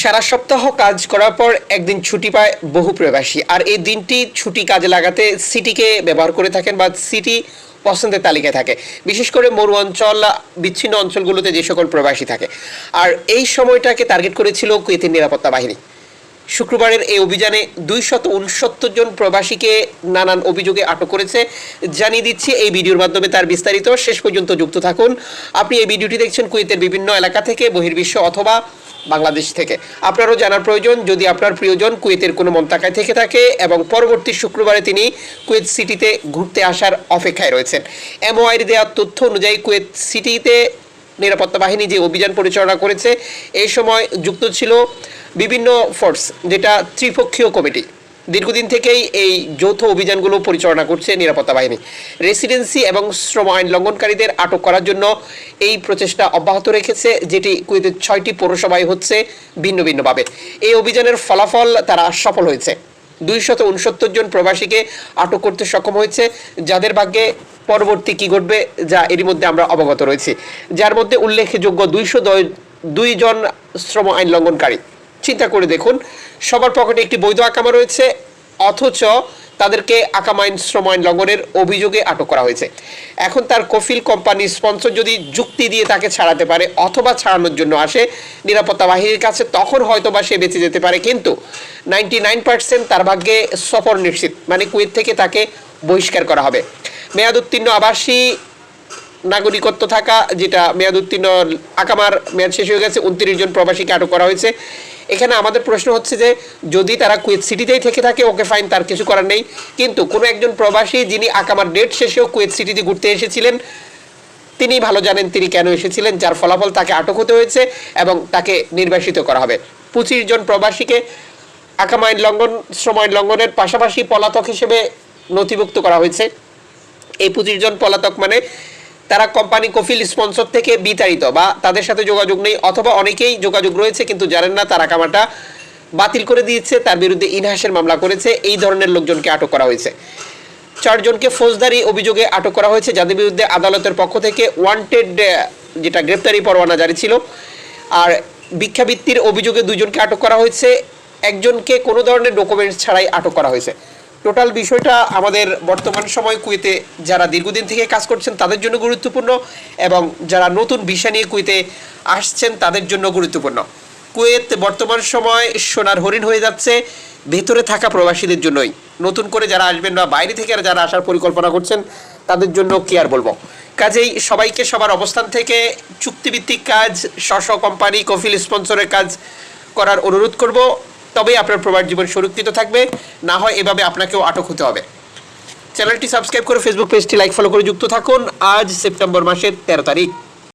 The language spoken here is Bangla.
সারা সপ্তাহ কাজ করার পর একদিন ছুটি পায় বহু প্রবাসী। আর এই দিনটি ছুটি কাজে লাগাতে সিটিকে ব্যবহার করে থাকেন বা সিটি পছন্দের তালিকায় থাকে। বিশেষ করে মরু অঞ্চল, বিচ্ছিন্ন অঞ্চলগুলোতে যে সকল প্রবাসী থাকে। আর এই সময়টাকে টার্গেট করেছিল কুয়েতের নিরাপত্তা বাহিনী। শুক্রবারের এই অভিযানে দুইশত উনসত্তর জন প্রবাসীকে নানান অভিযোগে আটক করেছে। জানিয়ে দিচ্ছি, এই ভিডিওর মাধ্যমে তার বিস্তারিত। শেষ পর্যন্ত যুক্ত থাকুন। আপনি এই ভিডিওটি দেখছেন কুয়েতের বিভিন্ন এলাকা থেকে, বহির্বিশ্ব অথবা বাংলাদেশ থেকে। আপনারও জানার প্রয়োজন, যদি আপনার প্রিয়জন কুয়েতের কোনো মন্তাকায় থেকে থাকে এবং পরবর্তী শুক্রবারে তিনি কুয়েত সিটিতে ঘুরতে আসার অপেক্ষায় রয়েছেন। এমওআইর দেওয়ার তথ্য অনুযায়ী কুয়েত সিটিতে নিরাপত্তা বাহিনী যে অভিযান পরিচালনা করেছে এই সময় যুক্ত ছিল বিভিন্ন ফোর্স, যেটা ত্রিপক্ষীয় কমিটি। দীর্ঘদিন থেকেই এই যৌথ অভিযানগুলো পরিচালনা করছে নিরাপত্তা বাহিনী। রেসিডেন্সি এবং শ্রম আইন লঙ্ঘনকারীদের আটক করার জন্য এই প্রচেষ্টা অব্যাহত রেখেছে, যেটি কুয়েতের ছয়টি পৌরসভায় হচ্ছে ভিন্ন ভিন্নভাবে। এই অভিযানের ফলাফল তারা সফল হয়েছে। দুইশত উনসত্তর জন প্রবাসীকে আটক করতে সক্ষম হয়েছে, যাদের ভাগ্যে পরবর্তী কি ঘটবে যা এরই মধ্যে আমরা অবগত রয়েছি। যার মধ্যে উল্লেখযোগ্য দুইশো দুইজন শ্রম আইন লঙ্ঘনকারী। চিন্তা করে দেখুন সবার পকেটে একটি বৈধ আকামা রয়েছে, অথচ তাদেরকে আকাম আইন শ্রম আইন লঙ্ঘনের অভিযোগে আটক করা হয়েছে। এখন তার কফিল কোম্পানি স্পন্সর যদি যুক্তি দিয়ে তাকে ছাড়াতে পারে অথবা ছাড়ানোর জন্য আসে, নিরাপত্তা বাহিনীর কাছে তখন হয়তো বা সে বেঁচে যেতে পারে। কিন্তু নাইনটি নাইন পার্সেন্ট তার ভাগ্যে সফর নিশ্চিত মানে কুয়েত থেকে তাকে বহিষ্কার করা হবে। মেয়াদ উত্তীর্ণ আবাসী, নাগরিকত্ব থাকা, যেটা মেয়াদ উত্তীর্ণ আকামার মেয়াদ শেষ হয়ে গেছে, উনত্রিশ জন প্রবাসীকে আটক করা হয়েছে। এখানে আমাদের প্রশ্ন হচ্ছে যে, যদি তারা কুয়েত সিটিতেই থেকে থাকে, ওকে ফাইন তার কিছু করার নেই। কিন্তু কোনো একজন প্রবাসী যিনি আকামার ডেট শেষেও কুয়েত সিটিতে ঘুরতে এসেছিলেন, তিনি ভালো জানেন তিনি কেন এসেছিলেন, যার ফলাফল তাকে আটক হতে হয়েছে এবং তাকে নির্বাসিত করা হবে। পঁচিশ জন প্রবাসীকে আকামা আইন লঙ্ঘন শ্রম আইন লঙ্ঘনের পাশাপাশি পলাতক হিসেবে নথিভুক্ত করা হয়েছে। এই পঁচিশ জন পলাতক মানে তারা কোম্পানি কফিল স্পন্সর থেকে বিতাড়িত বা তাদের সাথে যোগাযোগ নেই অথবা অনেকেই যোগাযোগ রয়েছে কিন্তু জানেন না তারা কামাটা বাতিল করে দিয়েছে, তার বিরুদ্ধে ইনহাসের মামলা করেছে, এই ধরনের লোকজনকে আটক করা হয়েছে। চারজনকে ফৌজদারি অভিযোগে আটক করা হয়েছে, যাদের বিরুদ্ধে আদালতের পক্ষ থেকে ওয়ান্টেড যেটা গ্রেপ্তারি পরোয়ানা জারি ছিল। আর ভিক্ষাবৃত্তির অভিযোগে দুজনকে আটক করা হয়েছে, একজনকে কোনো ধরনের ডকুমেন্টস ছাড়াই আটক করা হয়েছে। টোটাল বিষয়টা আমাদের বর্তমান সময় কুয়েতে যারা দীর্ঘদিন থেকে কাজ করছেন, তাদের জন্য গুরুত্বপূর্ণ এবং যারা নতুন ভিসা নিয়ে কুয়েতে আসছেন, তাদের জন্য গুরুত্বপূর্ণ। কুয়েত বর্তমান সময় সোনার হরিণ হয়ে যাচ্ছে, ভেতরে থাকা প্রবাসীদের জন্যই। নতুন করে যারা আসবেন বা বাইরে থেকে যারা আসার পরিকল্পনা করছেন, তাদের জন্য কি আর বলব? কাজেই সবাইকে সবার অবস্থান থেকে চুক্তিভিত্তিক কাজ স্ব কোম্পানি, কফিল স্পন্সরের কাজ করার অনুরোধ করব। তবেই আপনার প্রবাস জীবন সুরক্ষিত থাকবে। না হয় এভাবে আপনাকেও আটক হতে হবে। চ্যানেলটি সাবস্ক্রাইব করে ফেসবুক পেজটি লাইক ফলো করে যুক্ত থাকুন। আজ সেপ্টেম্বর মাসের তেরো তারিখ।